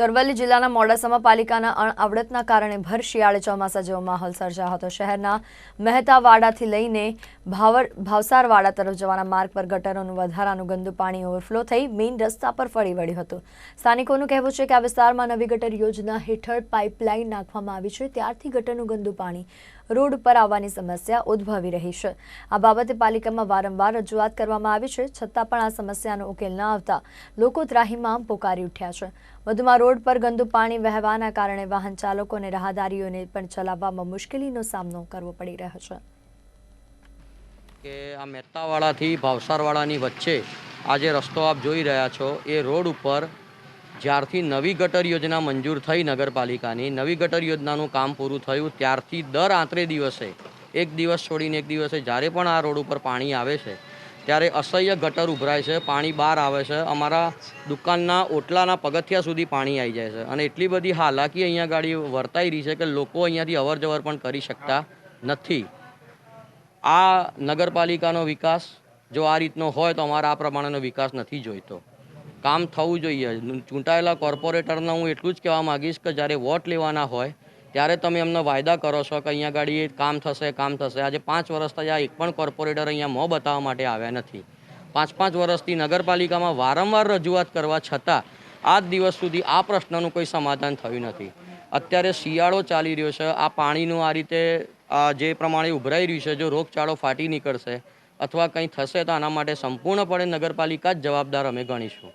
તો અરવલ્લી જિલ્લાના મોડાસામાં પાલિકાના અણઆવડતના કારણે ભર શિયાળે ચોમાસા જેવો માહોલ સર્જાયો હતો. શહેરના મહેતાવાડાથી લઈને ભાવર, ભાવસારવાડા તરફ જવાના માર્ગ પર ગટરોનું વધારાનું ગંદુ પાણી ઓવરફ્લો થઈ મેઇન રસ્તા પર ફરી વળ્યું હતું. સ્થાનિકોનું કહેવું છે કે આ વિસ્તારમાં નવી ગટર યોજના હેઠળ પાઇપલાઇન નાખવામાં આવી છે. ત્યારથી ગટરનું ગંદુ પાણી રોડ પર આવવાની સમસ્યા ઉદ્ભવી રહી છે. આ બાબતે પાલિકામાં વારંવાર રજૂઆત કરવામાં આવી છે. છતાં પણ આ સમસ્યાનો ઉકેલ ન આવતા લોકો ત્રાહીમામ પોકારી ઉઠ્યા છે. વધુમાં રોડ પર ગંદુ પાણી વહેવાના કારણે વાહન ચાલકો અને રાહદારીઓને પણ ચલાવવામાં મુશ્કેલીનો સામનો કરવો પડી રહ્યો છે. કે આ મહેતાવાળાથી ભાવસારવાળાની વચ્ચે આ જે રસ્તો આપ જોઈ રહ્યા છો, એ રોડ ઉપર જ્યારથી નવી ગટર યોજના મંજૂર થઈ નગરપાલિકાની, નવી ગટર યોજનાનું કામ પૂરું થયું ત્યારથી દર આંતરે દિવસે, એક દિવસ છોડીને એક દિવસે જ્યારે પણ આ રોડ ઉપર પાણી આવે છે, ત્યારે અસહ્ય ગટર ઉભરાય છે, પાણી બહાર આવે છે, અમારા દુકાનના ઓટલાના પગથિયા સુધી પાણી આવી જાય છે. અને એટલી બધી હાલાકી અહીંયા ગાડી વર્તાઈ રહી છે કે લોકો અહીંયાથી અવર જવર પણ કરી શકતા નથી. આ નગરપાલિકાનો વિકાસ જો આ રીતનો હોય તો અમારા આ પ્રમાણેનો વિકાસ નથી જોઈતો. કામ થવું જોઈએ. ચૂંટાયેલા કોર્પોરેટરને હું એટલું જ કહેવા માગીશ કે જ્યારે વોટ લેવાના હોય, ત્યારે તમે એમને વાયદા કરો છો કે અહીંયા ગાડી કામ થશે કામ થશે. આજે પાંચ વર્ષ થયા, એક પણ કોર્પોરેટર અહીંયા મોં બતાવવા માટે આવ્યા નથી. પાંચ પાંચ વર્ષથી નગરપાલિકામાં વારંવાર રજૂઆત કરવા છતાં, આજ દિવસ સુધી આ પ્રશ્નનું કોઈ સમાધાન થયું નથી. અત્યારે શિયાળો ચાલી રહ્યો છે. આ પાણીનું આ રીતે, આ જે પ્રમાણે ઉભરાઈ રહ્યું છે, જો રોગચાળો ફાટી નીકળશે અથવા કંઈ થશે તો આના માટે સંપૂર્ણપણે નગરપાલિકા જ જવાબદાર અમે ગણીશું.